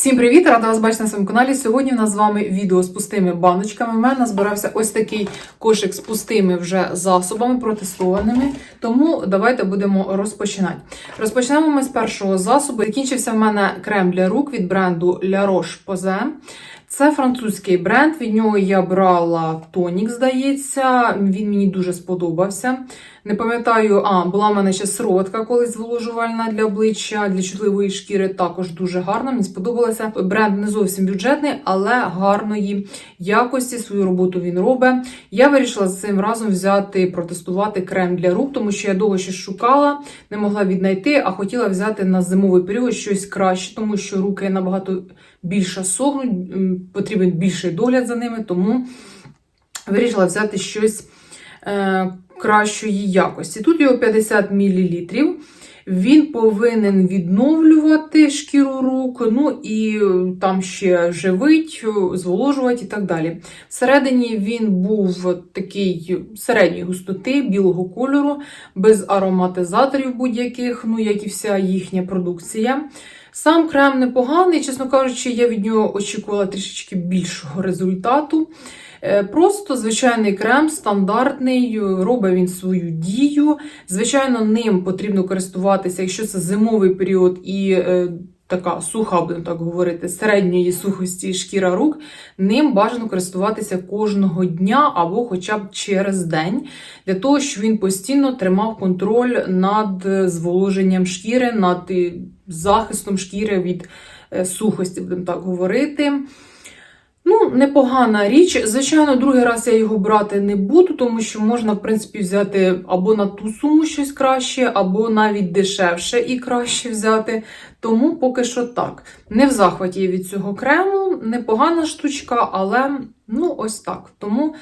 Всім привіт! Рада вас бачити на своєму каналі. Сьогодні в нас з вами відео з пустими баночками. У мене збирався ось такий кошик з пустими вже засобами, протестованими. Тому давайте будемо розпочинати. Розпочнемо ми з першого засобу. Закінчився в мене крем для рук від бренду La Roche-Posay. Це французький бренд. Від нього я брала тонік, здається. Він мені дуже сподобався. Не пам'ятаю, а була в мене ще сироватка колись зволожувальна для обличчя, для чутливої шкіри. Також дуже гарна. Мені сподобалося. Бренд не зовсім бюджетний, але гарної якості свою роботу він робить. Я вирішила з цим разом взяти протестувати крем для рук, тому що я довго ще шукала, не могла віднайти, а хотіла взяти на зимовий період щось краще, тому що руки набагато більше сохнуть, потрібен більший догляд за ними, тому вирішила взяти щось е, кращої якості. Тут його 50 мл. Він повинен відновлювати шкіру рук, ну і е, там ще живить, е, зволожувати і так далі. Всередині він був такий середньої густоти, білого кольору, без ароматизаторів будь-яких, ну як і вся їхня продукція. Сам крем непоганий, чесно кажучи, я від нього очікувала трішечки більшого результату. Е, Просто звичайний крем, стандартний, е, робить він свою дію. Звичайно, ним потрібно користуватися, якщо це зимовий період і е, така суха, будемо так говорити, середньої сухості шкіра рук, ним бажано користуватися кожного дня або хоча б через день, для того, щоб він постійно тримав контроль над е, зволоженням шкіри, над е, захистом шкіри від е, сухості, будемо так говорити. Ну, непогана річ. Звичайно, другий раз я його брати не буду, тому що можна, в принципі, взяти або на ту суму щось краще, або навіть дешевше і краще взяти. Тому поки що так. Не в захваті від цього крему, непогана штучка, але ну ось так. Тому.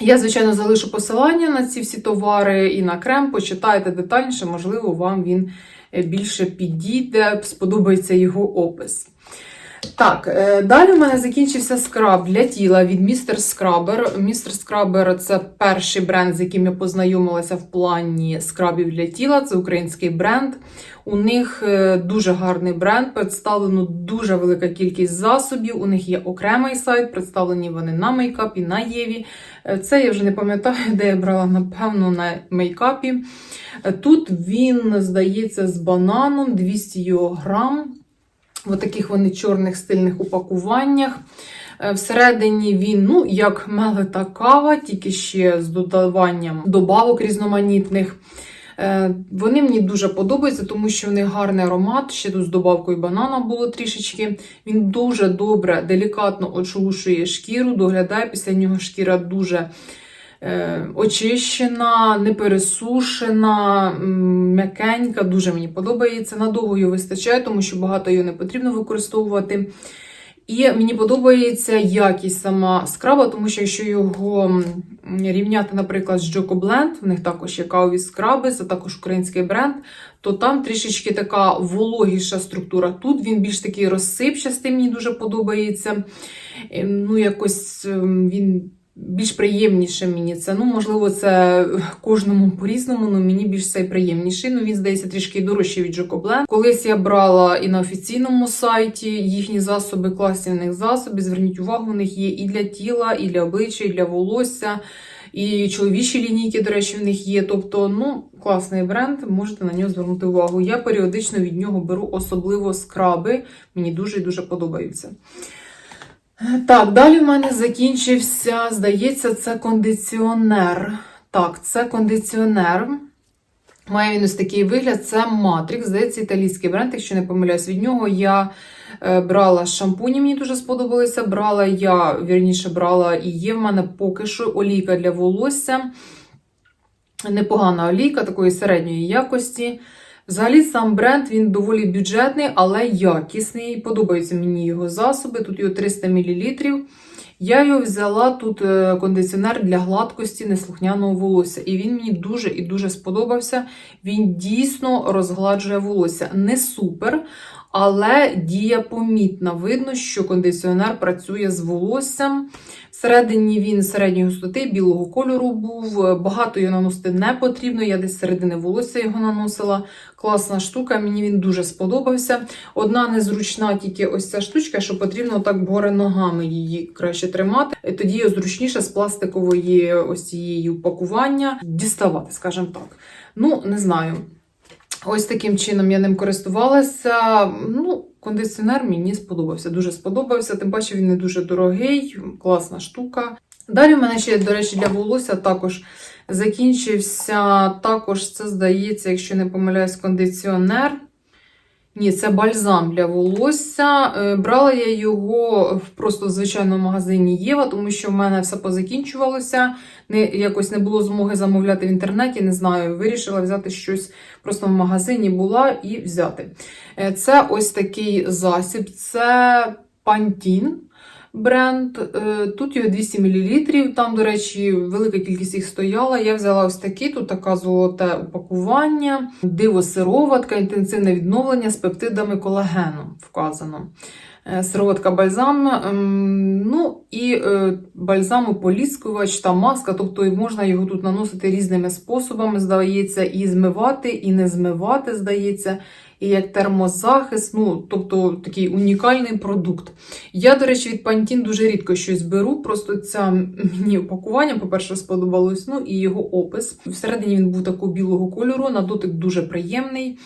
Я, звичайно, залишу посилання на ці всі товари і на крем. Почитайте детальніше, можливо, вам він е, більше підійде, сподобається його опис. Так, е, далі в мене закінчився скраб для тіла від Mr. Scrubber. Mr. Scrubber – це перший бренд, з яким я познайомилася в плані скрабів для тіла. Це український бренд. У них е, дуже гарний бренд, представлено дуже велика кількість засобів. У них є окремий сайт, представлені вони на мейкапі, на Єві. Е, Це я вже не пам'ятаю, де я брала, напевно, на мейкапі. Тут він, здається, з бананом 200 його грам. В таких вони чорних стильних упакуваннях. Е, Всередині він, ну, як мелита кава, тільки ще з додаванням добавок різноманітних. Е, Вони мені дуже подобаються, тому що в них гарний аромат. Ще тут з добавкою банана було трішечки. Він дуже добре, делікатно очолушує шкіру, доглядає після нього шкіра дуже очищена, не м'якенька. Дуже мені подобається. Надовго його вистачає, тому що багато його не потрібно використовувати. І мені подобається якість сама скраба, тому що якщо його рівняти, наприклад, з Joko Blend, в них також є кавові скраби, це також український бренд, то там трішечки така вологіша структура. Тут він більш такий розсипчастий, мені дуже подобається. Е, Ну, якось ем, він більш приємніше мені це. Ну, можливо, це кожному по-різному, але мені більш цей приємніший. Ну, він здається трішки дорожчий від Blend. Колись я брала і на офіційному сайті їхні засоби, класні в них засоби. Зверніть увагу, у них є і для тіла, і для обличчя, і для волосся. І чоловічі лінійки, до речі, в них є. Тобто, ну, класний бренд, можете на нього звернути увагу. Я періодично від нього беру особливо скраби. Мені дуже і дуже подобаються. Так, далі в мене закінчився, здається, це кондиціонер. Так, це кондиціонер. Має він ось такий вигляд, це Matrix, здається, італійський бренд, якщо не помиляюсь, від нього я е, брала шампуні, мені дуже сподобалися. Брала я, вірніше, брала і є в мене поки що олійка для волосся. Непогана олійка такої середньої якості. Взагалі, сам бренд він доволі бюджетний, але якісний. Подобаються мені його засоби. Тут його 300 мл. Я його взяла тут е, кондиціонер для гладкості неслухняного волосся. І він мені дуже і дуже сподобався. Він дійсно розгладжує волосся. Не супер, але дія помітна. Видно, що кондиціонер працює з волоссям. Всередині він середньої густоти, білого кольору був. Багато його наносити не потрібно. Я десь середини волосся його наносила. Класна штука, мені він дуже сподобався. Одна незручна тільки ось ця штучка, що потрібно так гори ногами її краще тримати. Тоді зручніше з пластикової ось цієї упакування діставати, скажімо так. Ну, не знаю. Ось таким чином я ним користувалася. Ну, кондиціонер мені сподобався. Дуже сподобався. Тим паче він не дуже дорогий, класна штука. Далі в мене ще, до речі, для волосся також закінчився. Також це здається, якщо не помиляюсь, кондиціонер. Ні, це бальзам для волосся. Е, Брала я його в просто в звичайному магазині Єва, тому що в мене все позакінчувалося. Не, якось не було змоги замовляти в інтернеті, не знаю. Вирішила взяти щось просто в магазині була і взяти. Е, Це ось такий засіб, це Пантін бренд. Е, Тут його 200 мл. Там, до речі, велика кількість їх стояла. Я взяла ось такі, тут така золоте упакування, диво-сироватка, інтенсивне відновлення з пептидами колагену вказано. Е, Сироватка бальзам, ем, ну і е, бальзамополіскувач та маска, тобто можна його тут наносити різними способами, здається, і змивати, і не змивати, здається, і як термозахист, ну, тобто такий унікальний продукт. Я, до речі, від Pantene дуже рідко щось беру, просто це мені упакування, по-перше, сподобалось, ну і його опис. Всередині він був такого білого кольору, на дотик дуже приємний.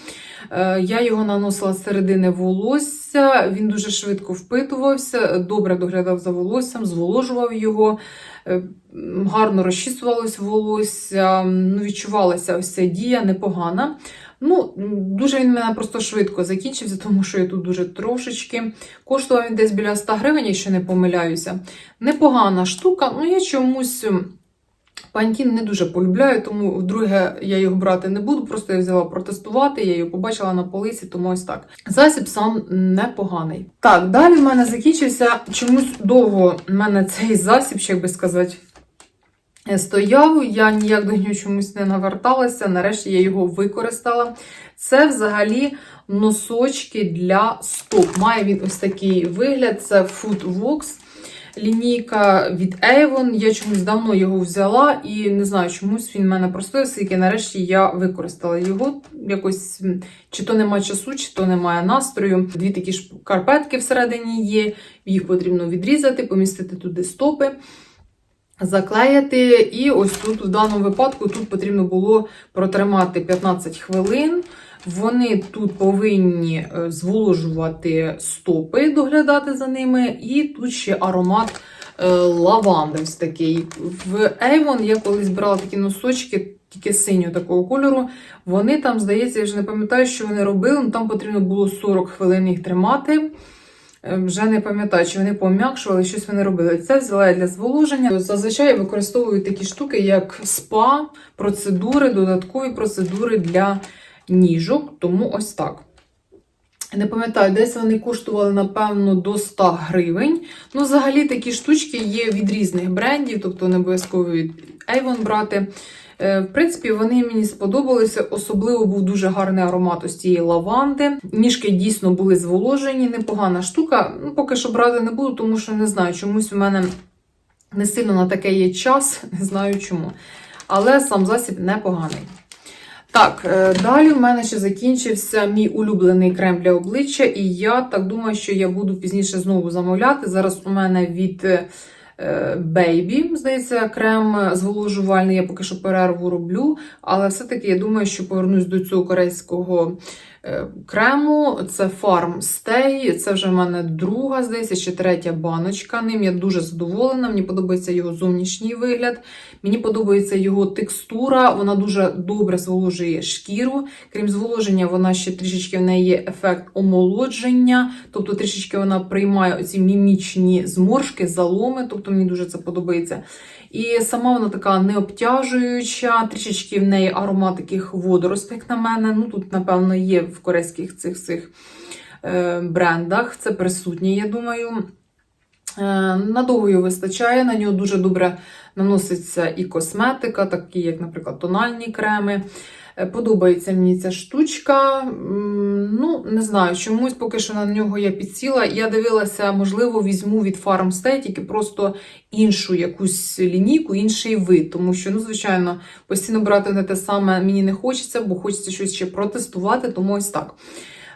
Е, Я його наносила з середини волосся, він дуже швидко впитувався, добре доглядав за волоссям, зволожував його, е, гарно розчісувалось волосся, ну, відчувалася ось ця дія непогана. Ну, дуже він мене просто швидко закінчився, тому що я тут дуже трошечки. Коштував він десь біля 100 гривень, якщо не помиляюся. Непогана штука, ну я чомусь. Пантін не дуже полюбляю, тому вдруге я його брати не буду. Просто я взяла протестувати, я його побачила на полиці, тому ось так. Засіб сам непоганий. Так, далі в мене закінчився чомусь довго в мене цей засіб, як би сказати, стояв. Я ніяк до нього чомусь не наверталася. Нарешті я його використала. Це взагалі носочки для стоп. Має він ось такий вигляд: це Footvox. Лінійка від Avon. Я чомусь давно його взяла і не знаю, чомусь він в мене простояв, оскільки нарешті я використала його. Якось чи то нема часу, чи то немає настрою. Дві такі ж карпетки всередині є. Їх потрібно відрізати, помістити туди стопи. Заклеїти, і ось тут, в даному випадку, тут потрібно було протримати 15 хвилин. Вони тут повинні е, зволожувати стопи, доглядати за ними, і тут ще аромат е, лаванди. ось такий. В Avon я колись брала такі носочки, тільки синього такого кольору. Вони там, здається, я вже не пам'ятаю, що вони робили, але там потрібно було 40 хвилин їх тримати. Е, Вже не пам'ятаю, чи вони пом'якшували, щось вони робили. Це взяла я для зволоження. Зазвичай використовую такі штуки, як спа, процедури, додаткові процедури для ніжок, тому ось так. Не пам'ятаю, десь вони коштували, напевно, до 100 гривень. Ну, взагалі, такі штучки є від різних брендів, тобто не обов'язково від Avon брати. Е, В принципі, вони мені сподобалися. Особливо був дуже гарний аромат ось цієї лаванди. Ніжки дійсно були зволожені, непогана штука. Ну, Поки що брати не буду, тому що не знаю, чомусь у мене не сильно на таке є час, не знаю чому. Але сам засіб непоганий. Так, е, далі в мене ще закінчився мій улюблений крем для обличчя, і я так думаю, що я буду пізніше знову замовляти. Зараз у мене від Бейбі, здається, крем зволожувальний. Я поки що перерву роблю, але все-таки я думаю, що повернусь до цього корейського крему. Це Farm Stay. Це вже в мене друга, здається, чи третя баночка. Ним я дуже задоволена. Мені подобається його зовнішній вигляд. Мені подобається його текстура, вона дуже добре зволожує шкіру. Крім зволоження, вона ще трішечки в неї є ефект омолодження, тобто трішечки вона приймає оці мімічні зморшки, заломи, тобто мені дуже це подобається. І сама вона така необтяжуюча, трішечки в неї аромат таких водоростей, як на мене. Ну тут, напевно, є в корейських цих цих е, брендах. Це присутнє, я думаю. Е, Надовго його вистачає, на нього дуже добре наноситься і косметика, такі, як, наприклад, тональні креми. Подобається мені ця штучка. Ну, не знаю, чомусь поки що на нього я підсіла. Я дивилася, можливо, візьму від Farmstay, тільки просто іншу якусь лінійку, інший вид. Тому що, ну, звичайно, постійно брати не те саме мені не хочеться, бо хочеться щось ще протестувати, тому ось так.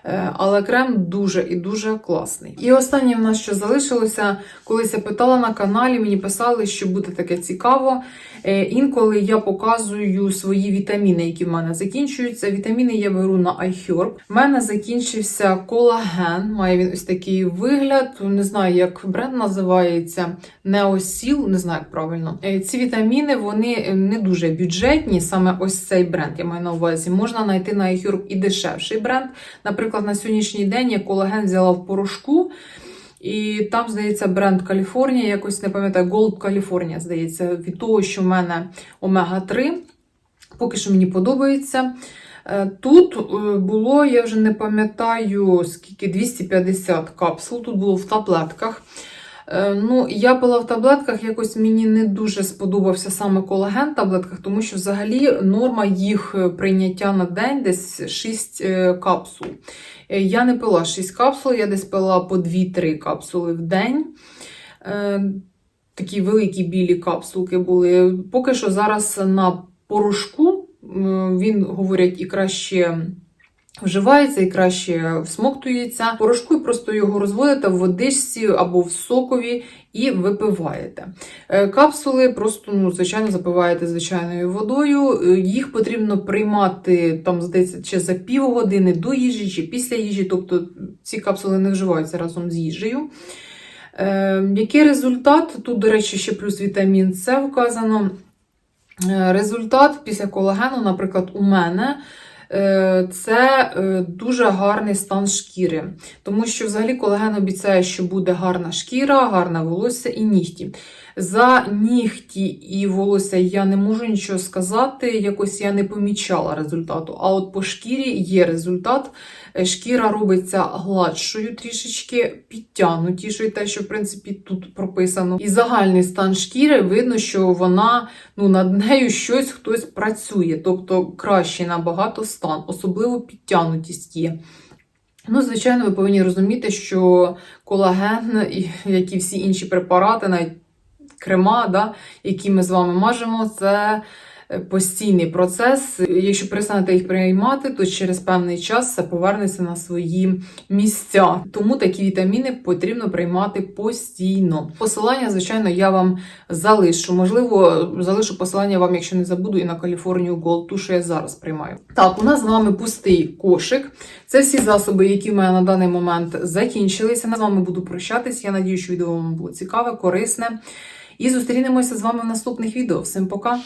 Е, Але крем дуже і дуже класний. І останнє в нас що залишилося, колись я питала на каналі, мені писали, що буде таке цікаво. Е, Інколи я показую свої вітаміни, які в мене закінчуються. Вітаміни я беру на iHerb. У мене закінчився колаген. Має він ось такий вигляд. Не знаю, як бренд називається. Неосіл, не знаю, як правильно. Е, Ці вітаміни вони не дуже бюджетні. Саме ось цей бренд я маю на увазі. Можна знайти на iHerb і дешевший бренд. Наприклад, на сьогоднішній день я колаген взяла в порошку. І там, здається, бренд Каліфорнія, якось не пам'ятаю, Gold Каліфорнія, здається, від того, що в мене омега-3. Поки що мені подобається. Е, Тут е, було, я вже не пам'ятаю, скільки 250 капсул, тут було в таблетках. Е, Ну, я пила в таблетках, якось мені не дуже сподобався саме колаген в таблетках, тому що взагалі норма їх е, прийняття на день десь 6 капсул. Е, Я не пила 6 капсул, я десь пила по 2-3 капсули в день. Такі великі білі капсулки були. Поки що зараз на порошку він, говорять, і краще вживається, і краще всмоктується. Порошку просто його розводите в водичці або в сокові і випиваєте. Е, Капсули просто, ну, звичайно, запиваєте звичайною водою. Е, Їх потрібно приймати там, здається, чи за півгодини до їжі, чи після їжі. Тобто ці капсули не вживаються разом з їжею. Е, який результат? Тут, до речі, ще плюс вітамін С вказано. Е, результат після колагену, наприклад, у мене. Е, Це е, дуже гарний стан шкіри, тому що взагалі колаген обіцяє, що буде гарна шкіра, гарне волосся і нігті. За нігті і волосся я не можу нічого сказати, якось я не помічала результату. А от по шкірі є результат. Е, Шкіра робиться гладшою трішечки, підтягнутішою, те, що в принципі тут прописано. І загальний стан шкіри видно, що вона ну, над нею щось хтось працює, тобто кращий набагато стан, особливо підтягнутість є. Ну, звичайно, ви повинні розуміти, що колаген, як і всі інші препарати, навіть крема, да, які ми з вами мажемо, це е, постійний процес. Якщо перестанете їх приймати, то через певний час все повернеться на свої місця. Тому такі вітаміни потрібно приймати постійно. Посилання, звичайно, я вам залишу. Можливо, залишу посилання вам, якщо не забуду, і на Каліфорнію Gold, ту, що я зараз приймаю. Так, у нас з вами пустий кошик. Це всі засоби, які в мене на даний момент закінчилися. Я з вами буду прощатись. Я надію, що відео вам було цікаве, корисне. І зустрінемося з вами в наступних відео. Всім пока!